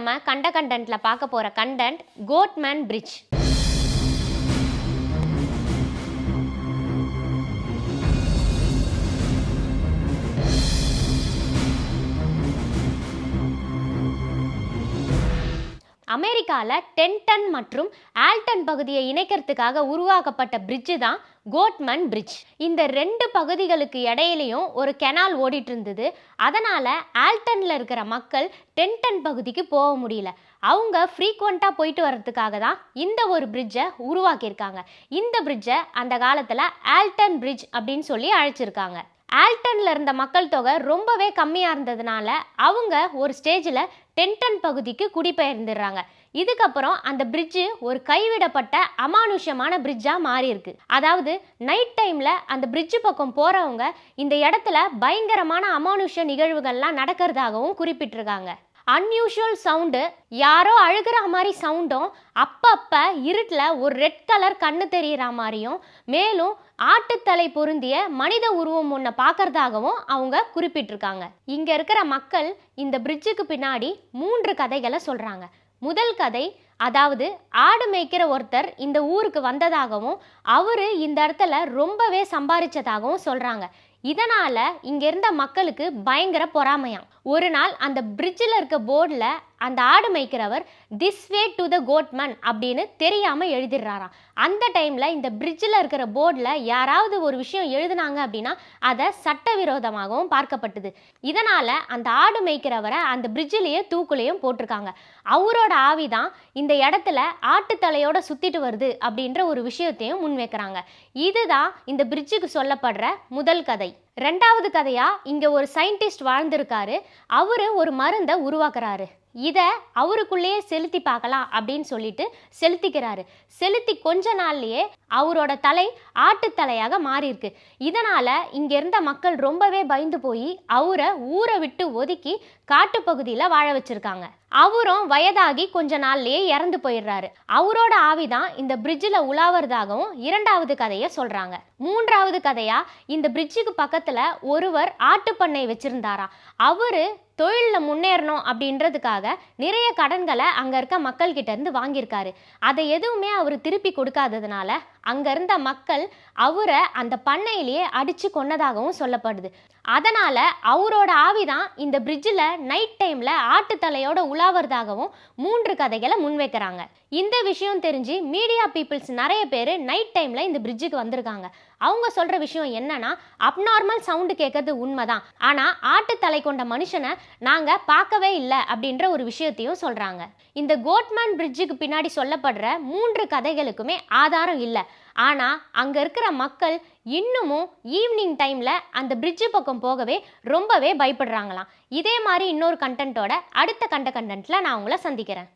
நம்ம கண்ட கண்டென்ட்ல பார்க்க போற கண்டென்ட் கோட்மேன் பிரிட்ஜ் அமெரிக்காவில் டென்டன் மற்றும் ஆல்டன் பகுதியை இணைக்கிறதுக்காக உருவாக்கப்பட்ட பிரிட்ஜு தான் கோட்மன் பிரிட்ஜ் இந்த ரெண்டு பகுதிகளுக்கு இடையிலையும் ஒரு கெனால் ஓடிட்டு இருந்தது அதனால் ஆல்டனில் இருக்கிற மக்கள் டென்டன் பகுதிக்கு போக முடியல. அவங்க ஃப்ரீக்வெண்ட்டாக போயிட்டு வர்றதுக்காக தான் இந்த ஒரு பிரிட்ஜை உருவாக்கியிருக்காங்க. இந்த பிரிட்ஜை அந்த காலத்தில் ஆல்டன் பிரிட்ஜ் அப்படின்னு சொல்லி அழைச்சிருக்காங்க. ஆல்டனில் இருந்த மக்கள் தொகை ரொம்பவே கம்மியாக இருந்ததுனால அவங்க ஒரு ஸ்டேஜில் டென்டன் பகுதிக்கு குடிபெயர்ந்துடுறாங்க. இதுக்கப்புறம் அந்த பிரிட்ஜு ஒரு கைவிடப்பட்ட அமானுஷ்யமான பிரிட்ஜாக மாறி இருக்கு அதாவது நைட் டைமில் அந்த பிரிட்ஜு பக்கம் போகிறவங்க இந்த இடத்துல பயங்கரமான அமானுஷ்ய நிகழ்வுகள்லாம் நடக்கிறதாகவும் குறிப்பிட்டிருக்காங்க. அன்யூஷுவல் சவுண்டு யாரோ அழுகிற மாதிரி சவுண்டும் அப்பப்போ இருட்டில் ஒரு ரெட் கலர் கண்ணு தெரிகிற மாதிரியும் மேலும் ஆட்டுத்தலை பொருந்திய மனித உருவம் ஒன்றை பார்க்கறதாகவும் அவங்க குறிப்பிட்டிருக்காங்க. இங்கே இருக்கிற மக்கள் இந்த பிரிட்ஜுக்கு பின்னாடி மூன்று கதைகளை சொல்கிறாங்க முதல் கதை அதாவது ஆடு மேய்க்கிற ஒருத்தர் இந்த ஊருக்கு வந்ததாகவும் அவர் இந்த இடத்துல ரொம்பவே சம்பாரிச்சதாகவும் சொல்கிறாங்க இதனால இங்க இருந்த மக்களுக்கு பயங்கர பொறாமையாம். ஒரு நாள் அந்த பிரிட்ஜில் இருக்க போர்டில் அந்த ஆடு மேய்க்கிறவர் திஸ் வே டு த கோட்மன் அப்படின்னு தெரியாமல் எழுதிடுறாராம். அந்த டைமில் இந்த பிரிட்ஜில் இருக்கிற போர்டில் யாராவது ஒரு விஷயம் எழுதுனாங்க அப்படின்னா அதை சட்டவிரோதமாகவும் பார்க்கப்பட்டது. இதனால் அந்த ஆடு மேய்க்கிறவரை அந்த பிரிட்ஜிலேயே தூக்குலேயும் போட்டிருக்காங்க. அவரோட ஆவி தான் இந்த இடத்துல ஆட்டுத்தலையோட சுத்திட்டு வருது அப்படின்ற ஒரு விஷயத்தையும் முன்வைக்கிறாங்க. இதுதான் இந்த பிரிட்ஜுக்கு சொல்லப்படுற முதல் கதை. ரெண்டாவது கதையாக இங்கே ஒரு சயின்டிஸ்ட் வாழ்ந்திருக்காரு. அவர் ஒரு மருந்தை உருவாக்குறாரு. இதை அவருக்குள்ளேயே செலுத்தி பார்க்கலாம் அப்படின்னு சொல்லிட்டு செலுத்திக்கிறாரு. செலுத்தி கொஞ்ச நாள்லயே அவரோட தலை ஆட்டுத்தலையாக மாறியிருக்கு. இதனால இங்க இருந்த மக்கள் ரொம்பவே பயந்து போய் அவரை ஊரை விட்டு ஒதுக்கி காட்டுப்பகுதியில் வாழ வச்சிருக்காங்க. அவரும் வயதாகி கொஞ்ச நாள்லயே இறந்து போயிடுறாரு. அவரோட ஆவிதான் இந்த பிரிட்ஜில் உலாவறதாகவும் இரண்டாவது கதையை சொல்றாங்க. மூன்றாவது கதையா இந்த பிரிட்ஜுக்கு பக்கத்துல ஒருவர் ஆட்டுப்பண்ணை வச்சிருந்தாரா. அவரு தொழிலில் முன்னேறணும் அப்படின்றதுக்காக நிறைய கடன்களை அங்கே இருக்க மக்கள்கிட்ட இருந்து வாங்கியிருக்காரு. அதை எதுவுமே அவர் திருப்பி கொடுக்காததுனால அங்கே இருந்த மக்கள் அவரை அந்த பண்ணையிலேயே அடித்து கொன்னதாகவும் சொல்லப்படுது. அதனால் அவரோட ஆவிதான் இந்த பிரிட்ஜில் நைட் டைமில் ஆட்டுத்தலையோட உலாவறதாகவும் மூன்று கதைகளை முன்வைக்கிறாங்க. இந்த விஷயம் தெரிஞ்சு மீடியா பீப்புள்ஸ் நிறைய பேர் நைட் டைமில் இந்த பிரிட்ஜுக்கு வந்திருக்காங்க. அவங்க சொல்கிற விஷயம் என்னன்னா அப்நார்மல் சவுண்டு கேட்கறது உண்மைதான். ஆனால் ஆட்டுத்தலை கொண்ட மனுஷனை நாங்கள் பார்க்கவே இல்லை அப்படின்ற ஒரு விஷயத்தையும் சொல்கிறாங்க இந்த கோட்மேன் பிரிட்ஜுக்கு பின்னாடி சொல்லப்படுற மூன்று கதைகளுக்குமே ஆதாரம் இல்லை. ஆனால் அங்கே இருக்கிற மக்கள் இன்னமும் ஈவினிங் டைமில் அந்த பிரிட்ஜு பக்கம் போகவே ரொம்பவே பயப்படுறாங்களாம். இதே மாதிரி இன்னொரு கண்டென்ட்டோட அடுத்த கண்ட கண்டென்ட்டில் நான் உங்களை சந்திக்கிறேன்.